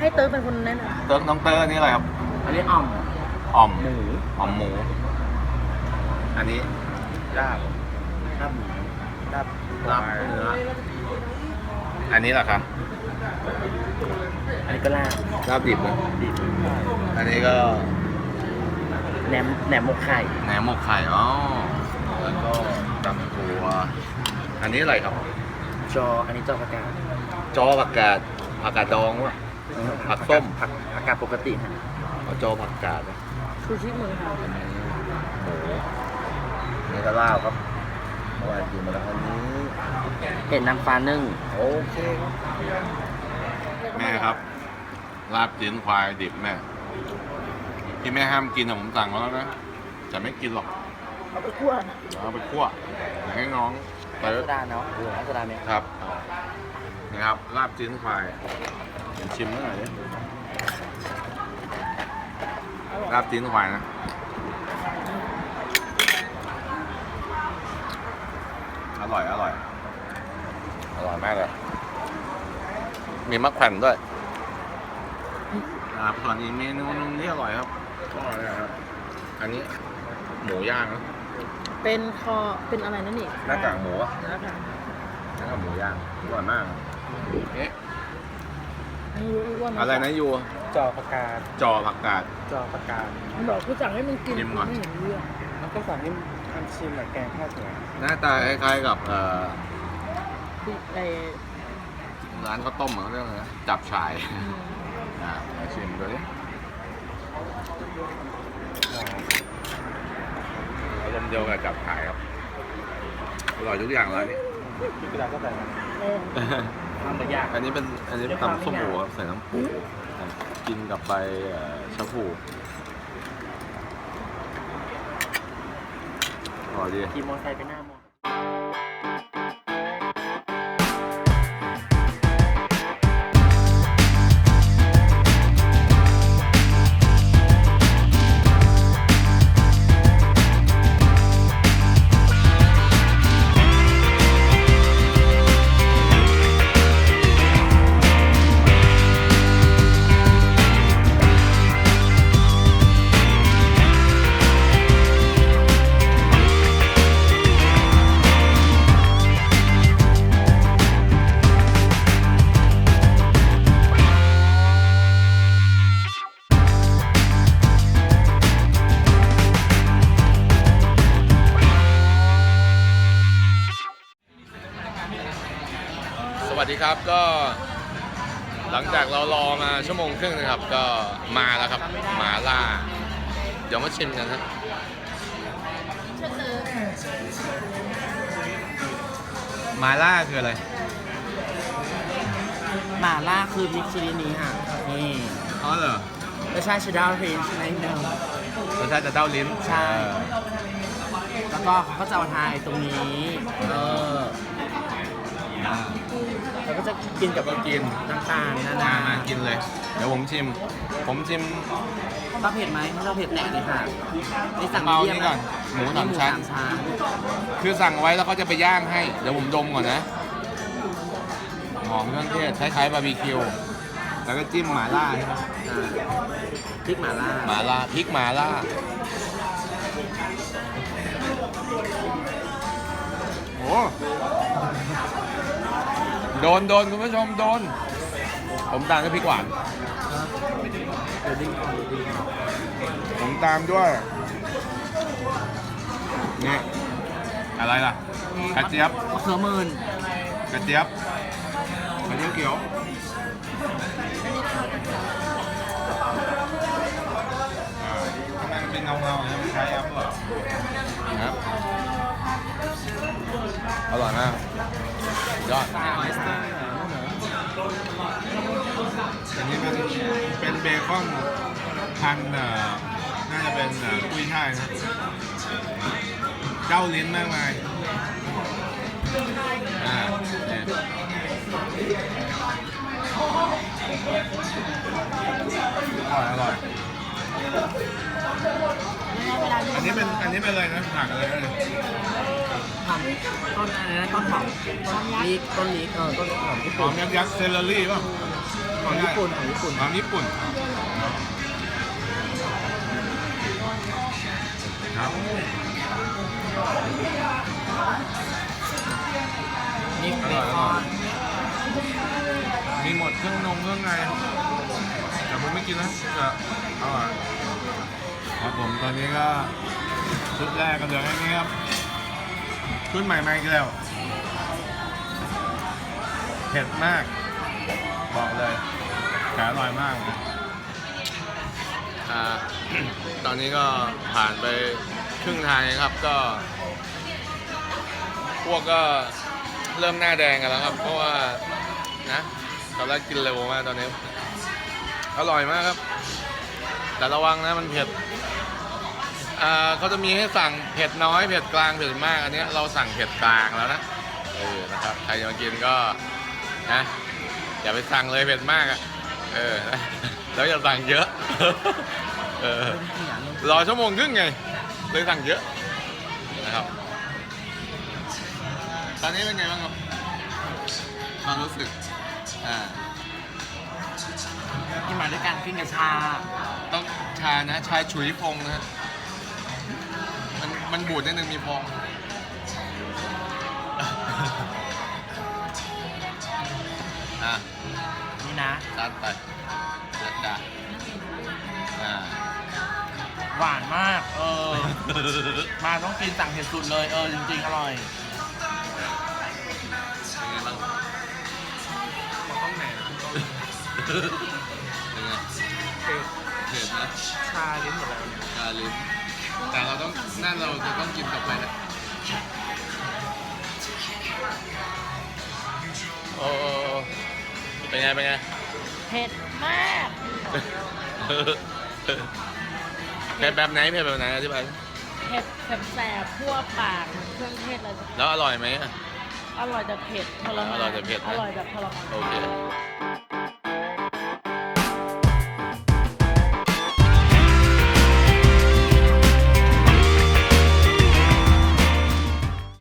ครับให้เติร์กเป็นคนแนะนเติร์กน้องเติร์กอันนี้อะไรครับอันนี้อ่อมอ่อมหมูอ่อมหมู อันนี้ลาบลาบหมูลาบลาบเนื้ออันนี้เหรอครับอันนี้ก็ลาบลาบดิบนะดิบอันนี้ก็แหนมแหนมหมกไข่แหนมหมกไข่อ๋อแล้วก็ตำตัวอันนี้อะไรครับ จออันนี้จอผักกาดจอผักกาดผักกาดดองวะ ผักส้มผักผักกาดปกติฮะเอาจอผักกาดนะำชูชิเมืองไทยโอ้โหนี่ก็ลาบครับเมื่อวานกินมาแล้วอันนี้เห็ดนางฟ้านึ่งโอเคครับแม่ครับลาบจิ้นควายดิบแม่ที่แม่ห้ามกินอะผมสั่งมาแล้วนะจะไม่กินหรอกเอาไปคั่วนะเอาไปคั่วอยากให้น้องเติร์โซดาเนาะเอาโซดาไหมครับนี่ครับลาบจิ้นควายเดี๋ยว ชิมหน่อยดิลาบจิ้นควายนะอร่อย อร่อย อร่อยมากเลย มีมะแขวนด้วยนะครับส่วนอีกเมนูนึงที่อร่อยครับก็เนี่ยครับ อันนี้หมูย่างนะเป็นคอเป็นอะไรนั่นนี่หน้ากากหมูอะหน้ากากหน้ากากหมูย่างอร่อยมากเอ๊ะ อันนี้รู้ว่ามันอะไรนะยูจอผักกาดจอผักกาดจอผักกาดมันบอกกูสั่งให้มึงกินชิมก่อน ไม่เห็นเรื่องแล้วก็สั่งให้ทำชิมแบบแกงข้าวสวยหน้าตาคล้ายๆกับเอ่อที่ไอ้ร้านข้าวต้มเหมือนเรื่องอะไรนะจับฉ่ายอืมอ่าเดี๋ยวชิมดูดิอารมณ์เดียวกับจับฉ่ายครับอร่อยทุกอย่างเลยนี่กระดาษก็ใส่เออ ทำแต่ยากอันนี้เป็นอันนี้ตำส้มโอครับใส่น้ำปูกินกับใบเอ่อชะพูอร่อยดี ขี่มอเตอร์ไซค์ไปหน้ามอ ครับก็หลังจากเรารอมาชั่วโมงครึ่งนะครับ ก็มาแล้วครับหมาล่า เดี๋ยวมาชิมกันครับหมาล่าคืออะไร หม่าล่าคือพริกชนิดนี้ค่ะนี่อ๋อเหรอรสชาติชดาร์พริชนิดนึงรสชาติจะเต้าลิ้นใช่แล้วก็เขาก็จะเอาทายตรงนี้ เออ แล้วก็จะกินกับก็กินน้ำตาลนามานามากินเลย เดี๋ยวผมชิม ผมชิมต้องเผ็ดไหมไม่ต้องเผ็ดแหนกเลยค่ะนี่สั่งเอาเยี่ยมนี่ก่อนหมูสามหมูชั้นสามชั้น คือสั่งไว้แล้วเขาจะไปย่างให้ เดี๋ยวผมดมก่อนนะหอมเครื่องเทศคล้ายๆบาร์บีคิว แล้วก็จิ้มหม่าล่าใช่ไหมอ่าพริกหม่าล่าหมาล่าพริกหมาล่าโอ้ โดนโดนคุณผู้ชมโดน ผมตามด้วยพริกหวานเดี๋ยวดิ้งผมตามด้วยนี่อะไรล่ะกระเจี๊ยบมะเขือมื่นกระเจี๊ยบกระเจี๊ยบเขียวอ่าทำไมมันเป็นเงาเงาๆเนี่ยมันใช้แอปเหรอครับอร่อยมาก ยอดออยสเตอร์อันนี้มันเป็นเบคอนพันเอ่อน่าจะเป็นเอ่อกุ้ยช่ายนะเจ้าลิ้นมากมายอ่าเนี่ยอร่อยอร่อย อันนี้เป็นอันนี้เป็นอะไรนะผักอะไรนะทำต้นอะไรนะต้นหอมต้นลีกต้นลีกเออต้นหอมที่ปหลูอกมยักษ์ยักษ์เซลลารี่ป่ะหของญี่ปุ่นของญี่ปุ่นความญี่ปุ่นครับนี่เบคอนมีหมดเครื่องนงเครื่องในแต่ผมไม่ กินนะจะอร่อยครับผมตอนนี้ก็ชุดแรกก็เหลือแค่นี้ครับชุดใหม่มาอีกแล้วเผ็ดมาก บอกเลยแต่อร่อยมากนะอ่า ตอนนี้ก็ผ่านไปครึ่งทางครับก็ พวกก็เริ่มหน้าแดงกันแล้วครับ เพราะว่านะตอนแรกกินเร็วมากตอนนี้ อร่อยมากครับ แต่ระวังนะมันเผ็ดอ่าเขาจะมีให้สั่งเผ็ดน้อยเผ็ดกลางเผ็ดมากอันนี้เราสั่งเผ็ดกลางแล้วนะเออนะครับใครจะมากินก็นะอย่าไปสั่งเลยเผ็ดมากอะเออแล้วอย่าสั่งเยอะเออเริ่มเขียนรอชั่วโมงครึ่งไงเลยสั่งเยอะนะครับ ตอนนี้เป็นไงบ้างครับความรู้สึกอ่า ที่มาด้วยกันกินกับชา ต้องชานะ ชาฉุยฟงนะฮะมันมันบูดนิดนึงมีฟอง อะนี่นะ ตัดไปตัดจ้ะอ่าหวานมาก เออ มาต้องกินสั่งเผ็ดสุดเลย เออ จริงๆ อร่อย เป็นไงเผ็ดเผ็ดนะชาลิ้นหมดแล้วชาลิ้นแต่เราต้องนั่นเราจะต้องกินต่อไปนะโอ้เป็นไงเป็นไงเผ็ดมากเผ็ดแบบไหนเผ็ดแบบไหนอธิบายเผ็ดแสบๆทั่วปากเครื่องเทศเลยแล้วอร่อยไหมอะอร่อยแต่เผ็ดทรมานอร่อยแต่เผ็ดอร่อยแบบทรมานโอเค